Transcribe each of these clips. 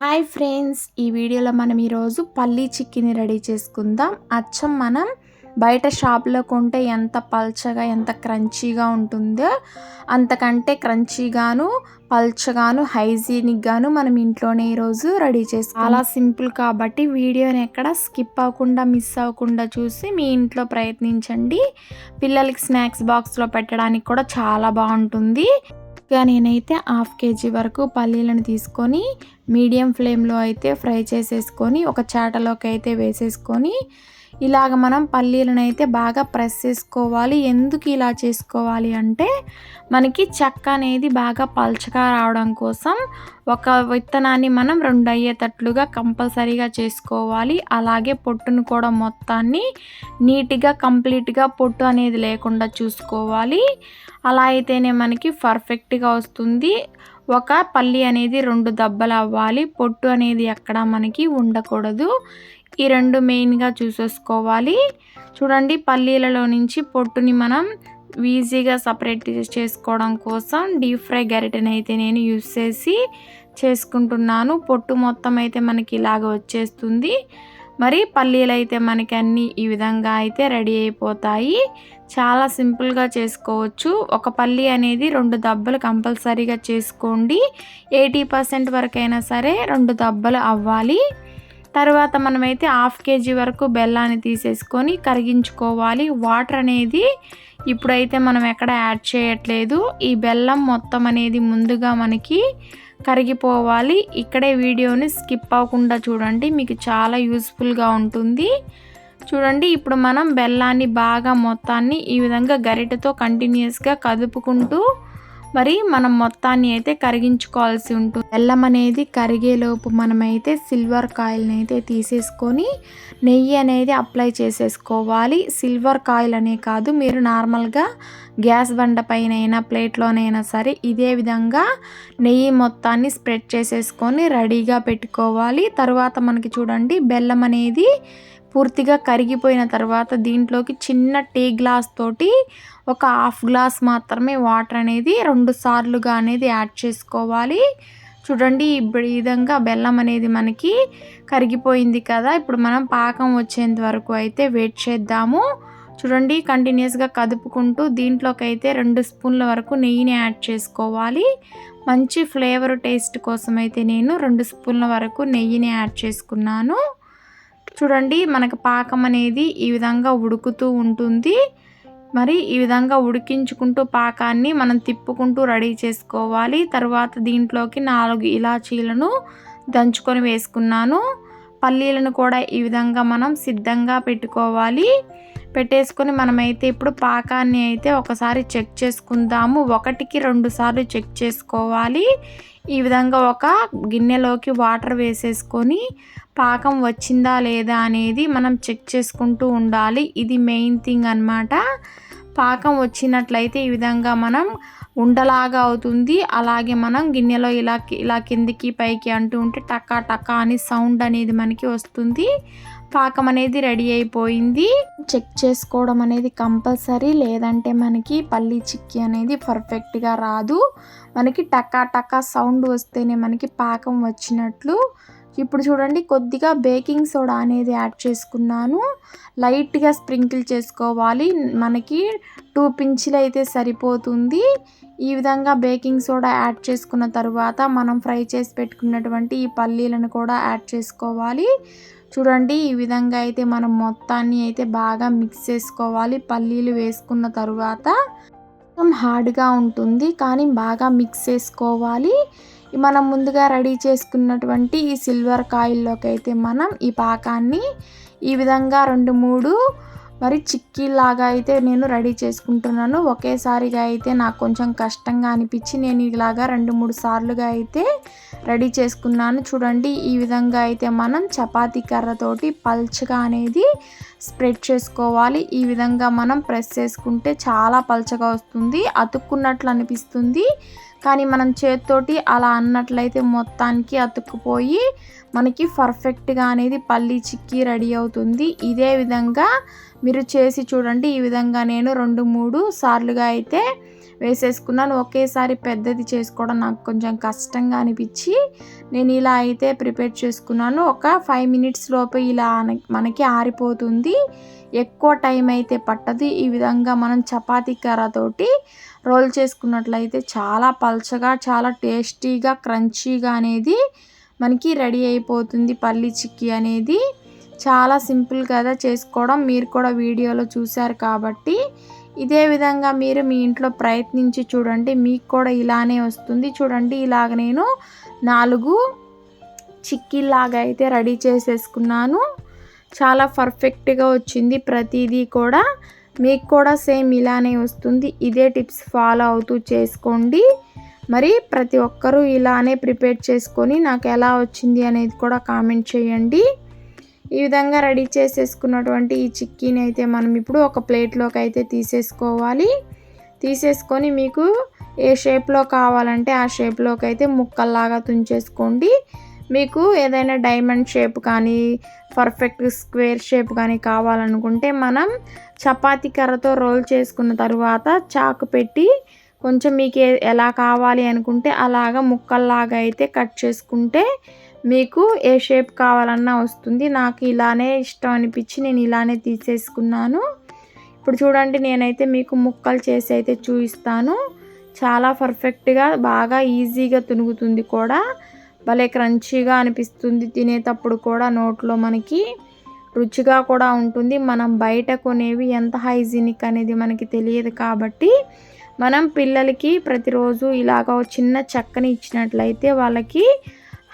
Hi friends ఈ వీడియోలో మనం ఈరోజు పల్లీ చిక్కిని రెడీ చేసుకుందాం. అచ్చం మనం బయట షాప్లో కొంటే ఎంత పల్చగా ఎంత క్రంచీగా ఉంటుందో అంతకంటే క్రంచీగాను పల్చగాను హైజీనిక్గాను మనం ఇంట్లోనే ఈరోజు రెడీ చేస్తాం చాలా సింపుల్ కాబట్టి వీడియోని ఎక్కడ స్కిప్ అవ్వకుండా మిస్ అవ్వకుండా చూసి మీ ఇంట్లో ప్రయత్నించండి. పిల్లలకి స్నాక్స్ బాక్స్లో పెట్టడానికి కూడా చాలా బాగుంటుంది. ముందుగా నేనైతే హాఫ్ కేజీ వరకు పల్లీలను తీసుకొని మీడియం ఫ్లేమ్లో అయితే ఫ్రై చేసేసుకొని ఒక చాటలోకి అయితే వేసేసుకొని ఇలాగ మనం పల్లీలను అయితే బాగా ప్రెస్ చేసుకోవాలి. ఎందుకు ఇలా చేసుకోవాలి అంటే మనకి చెక్క అనేది బాగా పల్చగా రావడం కోసం ఒక విత్తనాన్ని మనం రెండు అయ్యేటట్లుగా కంపల్సరీగా చేసుకోవాలి. అలాగే పొట్టును కూడా మొత్తాన్ని నీట్గా కంప్లీట్గా పొట్టు అనేది లేకుండా చూసుకోవాలి. అలా అయితేనే మనకి పర్ఫెక్ట్గా వస్తుంది. ఒక పల్లి అనేది రెండు దెబ్బలు అవ్వాలి. పొట్టు అనేది ఎక్కడ మనకి ఉండకూడదు. ఈ రెండు మెయిన్గా చూసేసుకోవాలి. చూడండి పల్లీలలో నుంచి పొట్టుని మనం ఈజీగా సపరేట్ చేసుకోవడం కోసం డీప్ ఫ్రై గరిటెని అయితే నేను యూస్ చేసి చేసుకుంటున్నాను. పొట్టు మొత్తం అయితే మనకి ఇలాగ వచ్చేస్తుంది. మరి పల్లీలు అయితే మనకి అన్నీ ఈ విధంగా అయితే రెడీ అయిపోతాయి. చాలా సింపుల్గా చేసుకోవచ్చు. ఒక పల్లి అనేది రెండు దెబ్బలు కంపల్సరీగా చేసుకోండి. ఎయిటీ పర్సెంట్ వరకైనా సరే రెండు దెబ్బలు అవ్వాలి. తర్వాత మనమైతే హాఫ్ కేజీ వరకు బెల్లాన్ని తీసేసుకొని కరిగించుకోవాలి. వాటర్ అనేది ఇప్పుడైతే మనం ఎక్కడ యాడ్ చేయట్లేదు. ఈ బెల్లం మొత్తం అనేది ముందుగా మనకి కరిగిపోవాలి. ఇక్కడే వీడియోని స్కిప్ అవ్వకుండా చూడండి. మీకు చాలా యూస్ఫుల్గా ఉంటుంది. చూడండి ఇప్పుడు మనం బెల్లాన్ని బాగా మొత్తాన్ని ఈ విధంగా గరిటతో కంటిన్యూస్గా కదుపుకుంటూ మరి మనం మొత్తాన్ని అయితే కరిగించుకోవాల్సి ఉంటుంది. బెల్లం అనేది కరిగేలోపు మనమైతే సిల్వర్ కాయిల్ని అయితే తీసేసుకొని నెయ్యి అనేది అప్లై చేసేసుకోవాలి. సిల్వర్ కాయిల్ అనే కాదు మీరు నార్మల్గా గ్యాస్ బండ పైన ప్లేట్లోనైనా సరే ఇదే విధంగా నెయ్యి మొత్తాన్ని స్ప్రెడ్ చేసేసుకొని రెడీగా పెట్టుకోవాలి. తర్వాత మనకి చూడండి బెల్లం అనేది పూర్తిగా కరిగిపోయిన తర్వాత దీంట్లోకి చిన్న టీ గ్లాస్ తోటి ఒక హాఫ్ గ్లాస్ మాత్రమే వాటర్ అనేది రెండు సార్లుగా అనేది యాడ్ చేసుకోవాలి. చూడండి ఇప్పుడు ఈ విధంగా బెల్లం అనేది మనకి కరిగిపోయింది కదా. ఇప్పుడు మనం పాకం వచ్చేంత వరకు అయితే వెయిట్ చేద్దాము. చూడండి కంటిన్యూస్గా కదుపుకుంటూ దీంట్లోకి అయితే రెండు స్పూన్ల వరకు నెయ్యిని యాడ్ చేసుకోవాలి. మంచి ఫ్లేవర్ టేస్ట్ కోసం అయితే నేను రెండు స్పూన్ల వరకు నెయ్యిని యాడ్ చేసుకున్నాను. చూడండి మనకు పాకం అనేది ఈ విధంగా ఉడుకుతూ ఉంటుంది. మరి ఈ విధంగా ఉడికించుకుంటూ పాకాన్ని మనం తిప్పుకుంటూ రెడీ చేసుకోవాలి. తర్వాత దీంట్లోకి నాలుగు ఇలాచీలను దంచుకొని వేసుకున్నాను. పల్లీలను కూడా ఈ విధంగా మనం సిద్ధంగా పెట్టుకోవాలి. పెట్టేసుకొని మనమైతే ఇప్పుడు పాకాన్ని అయితే ఒకసారి చెక్ చేసుకుందాము. ఒకటికి రెండు సార్లు చెక్ చేసుకోవాలి. ఈ విధంగా ఒక గిన్నెలోకి వాటర్ వేసేసుకొని పాకం వచ్చిందా లేదా అనేది మనం చెక్ చేసుకుంటూ ఉండాలి. ఇది మెయిన్ థింగ్ అనమాట పాకం వచ్చినట్లయితే ఈ విధంగా మనం ఉండలాగా అవుతుంది. అలాగే మనం గిన్నెలో ఇలా ఇలా కిందికి పైకి అంటూ ఉంటే టకా టకా అని సౌండ్ అనేది మనకి వస్తుంది. పాకం అనేది రెడీ అయిపోయింది. చెక్ చేసుకోవడం అనేది కంపల్సరీ. లేదంటే మనకి పల్లీ చిక్కీ అనేది పర్ఫెక్ట్గా రాదు. మనకి టకా టకా సౌండ్ వస్తేనే మనకి పాకం వచ్చినట్లు. ఇప్పుడు చూడండి కొద్దిగా బేకింగ్ సోడా అనేది యాడ్ చేసుకున్నాను. లైట్గా స్ప్రింకిల్ చేసుకోవాలి. మనకి టూ పించిలు అయితే సరిపోతుంది. ఈ విధంగా బేకింగ్ సోడా యాడ్ చేసుకున్న తర్వాత మనం ఫ్రై చేసి పెట్టుకున్నటువంటి ఈ పల్లీలను కూడా యాడ్ చేసుకోవాలి. చూడండి ఈ విధంగా అయితే మనం మొత్తాన్ని అయితే బాగా మిక్స్ చేసుకోవాలి. పల్లీలు వేసుకున్న తర్వాత హార్డ్గా ఉంటుంది కానీ బాగా మిక్స్ చేసుకోవాలి. మనం ముందుగా రెడీ చేసుకున్నటువంటి ఈ సిల్వర్ కాయిల్లోకి అయితే మనం ఈ పాకాన్ని ఈ విధంగా రెండు మూడు మరి చిక్కీలాగా అయితే నేను రెడీ చేసుకుంటున్నాను. ఒకేసారిగా అయితే నాకు కొంచెం కష్టంగా అనిపించి నేను ఇలాగా రెండు మూడు సార్లుగా అయితే రెడీ చేసుకున్నాను. చూడండి ఈ విధంగా అయితే మనం చపాతీ కర్రతోటి పల్చగా అనేది స్ప్రెడ్ చేసుకోవాలి. ఈ విధంగా మనం ప్రెస్ చేసుకుంటే చాలా పలచగా వస్తుంది. అతుక్కున్నట్లు అనిపిస్తుంది. కానీ మనం చేతితోటి అలా అన్నట్లయితే మొత్తానికి అతుక్కుపోయి మనకి పర్ఫెక్ట్గా అనేది పల్లి చిక్కీ రెడీ అవుతుంది. ఇదే విధంగా మీరు చేసి చూడండి. ఈ విధంగా నేను రెండు మూడు సార్లుగా అయితే వేసేసుకున్నాను. ఒకేసారి పెద్దది చేసుకోవడం నాకు కొంచెం కష్టంగా అనిపించి నేను ఇలా అయితే ప్రిపేర్ చేసుకున్నాను. ఒక ఫైవ్ మినిట్స్ లోపు ఇలా మనకి ఆరిపోతుంది. ఎక్కువ టైం అయితే పట్టదు. ఈ విధంగా మనం చపాతీ కర్రతోటి రోల్ చేసుకున్నట్లయితే చాలా పల్చగా చాలా టేస్టీగా క్రంచీగా అనేది మనకి రెడీ అయిపోతుంది పల్లి చిక్కీ అనేది. చాలా సింపుల్ కదా చేసుకోవడం. మీరు కూడా వీడియోలో చూశారు కాబట్టి ఇదే విధంగా మీరు మీ ఇంట్లో ప్రయత్నించి చూడండి. మీకు కూడా ఇలానే వస్తుంది. చూడండి ఇలాగ నేను నాలుగు చిక్కీలాగా అయితే రెడీ చేసేసుకున్నాను. చాలా పర్ఫెక్ట్గా వచ్చింది ప్రతిదీ కూడా. మీకు కూడా సేమ్ ఇలానే వస్తుంది. ఇదే టిప్స్ ఫాలో అవుతూ చేసుకోండి. మరి ప్రతి ఒక్కరూ ఇలానే ప్రిపేర్ చేసుకొని నాకు ఎలా వచ్చింది అనేది కూడా కామెంట్ చేయండి. ఈ విధంగా రెడీ చేసేసుకున్నటువంటి ఈ చిక్కీని అయితే మనం ఇప్పుడు ఒక ప్లేట్లోకి అయితే తీసేసుకోవాలి. తీసేసుకొని మీకు ఏ షేప్లో కావాలంటే ఆ షేప్లోకి అయితే ముక్కల్లాగా తుంచేసుకోండి. మీకు ఏదైనా డైమండ్ షేప్ కానీ పర్ఫెక్ట్ స్క్వేర్ షేప్ కానీ కావాలనుకుంటే మనం చపాతీ కర్రతో రోల్ చేసుకున్న తర్వాత చాకు పెట్టి కొంచెం మీకు ఎలా కావాలి అనుకుంటే అలాగా ముక్కల్లాగా అయితే కట్ చేసుకుంటే మీకు ఏ షేప్ కావాలన్నా వస్తుంది. నాకు ఇలానే ఇష్టం అనిపించి నేను ఇలానే తీసేసుకున్నాను. ఇప్పుడు చూడండి నేనైతే మీకు ముక్కలు చేసి అయితే చూపిస్తాను. చాలా పర్ఫెక్ట్గా బాగా ఈజీగా తునుగుతుంది కూడా. భలే క్రంచీగా అనిపిస్తుంది తినేటప్పుడు కూడా నోట్లో మనకి. రుచిగా కూడా ఉంటుంది. మనం బయట కొనేవి ఎంత హైజీనిక్ అనేది మనకి తెలియదు కాబట్టి. మనం పిల్లలకి ప్రతిరోజు ఇలాగ చిన్న చక్కని ఇచ్చినట్లయితే వాళ్ళకి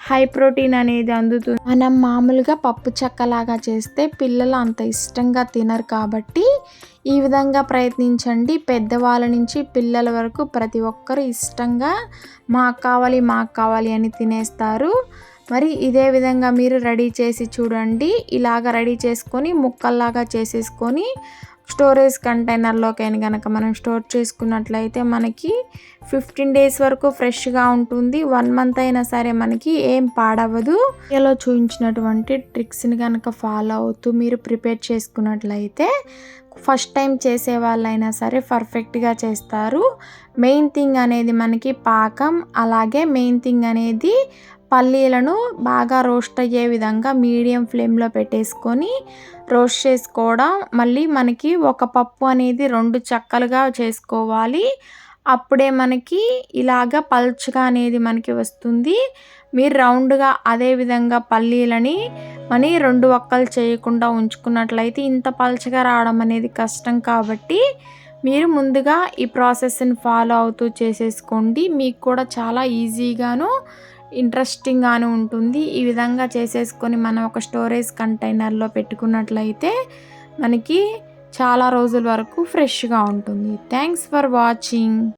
హై ప్రోటీన్ అనేది అందుతుంది. మనం మామూలుగా పప్పు చెక్కలాగా చేస్తే పిల్లలు అంత ఇష్టంగా తినరు కాబట్టి ఈ విధంగా ప్రయత్నించండి. పెద్దవాళ్ళ నుంచి పిల్లల వరకు ప్రతి ఒక్కరు ఇష్టంగా మాకు కావాలి మాకు కావాలి అని తినేస్తారు. మరి ఇదే విధంగా మీరు రెడీ చేసి చూడండి. ఇలాగ రెడీ చేసుకొని ముక్కల్లాగా చేసేసుకొని స్టోరేజ్ కంటైనర్లోకైనా కనుక మనం స్టోర్ చేసుకున్నట్లయితే మనకి ఫిఫ్టీన్ డేస్ వరకు ఫ్రెష్గా ఉంటుంది. వన్ మంత్ అయినా సరే మనకి ఏం పాడవదు ఇలా చూపించినటువంటి ట్రిక్స్ని కనుక ఫాలో అవుతూ మీరు ప్రిపేర్ చేసుకున్నట్లయితే ఫస్ట్ టైం చేసే వాళ్ళైనా సరే పర్ఫెక్ట్గా చేస్తారు. మెయిన్ థింగ్ అనేది మనకి పాకం అలాగే మెయిన్ థింగ్ అనేది పల్లీలను బాగా రోస్ట్ అయ్యే విధంగా మీడియం ఫ్లేమ్లో పెట్టేసుకొని రోస్ట్ చేసుకోవడం. మళ్ళీ మనకి ఒక పప్పు అనేది రెండు చక్కలుగా చేసుకోవాలి. అప్పుడే మనకి ఇలాగ పల్చగా అనేది మనకి వస్తుంది. మీరు రౌండ్గా అదే విధంగా పల్లీలని మనీ రెండు ఒక్కలు చేయకుండా ఉంచుకున్నట్లయితే ఇంత పల్చగా రావడం అనేది కష్టం కాబట్టి మీరు ముందుగా ఈ ప్రాసెస్ని ఫాలో అవుతూ చేసేసుకోండి. మీకు కూడా చాలా ఈజీగాను ఇంట్రెస్టింగ్గాను ఉంటుంది. ఈ విధంగా చేసేసుకొని మనం ఒక స్టోరేజ్ కంటైనర్లో పెట్టుకున్నట్లయితే మనకి చాలా రోజుల వరకు ఫ్రెష్గా ఉంటుంది. Thanks for watching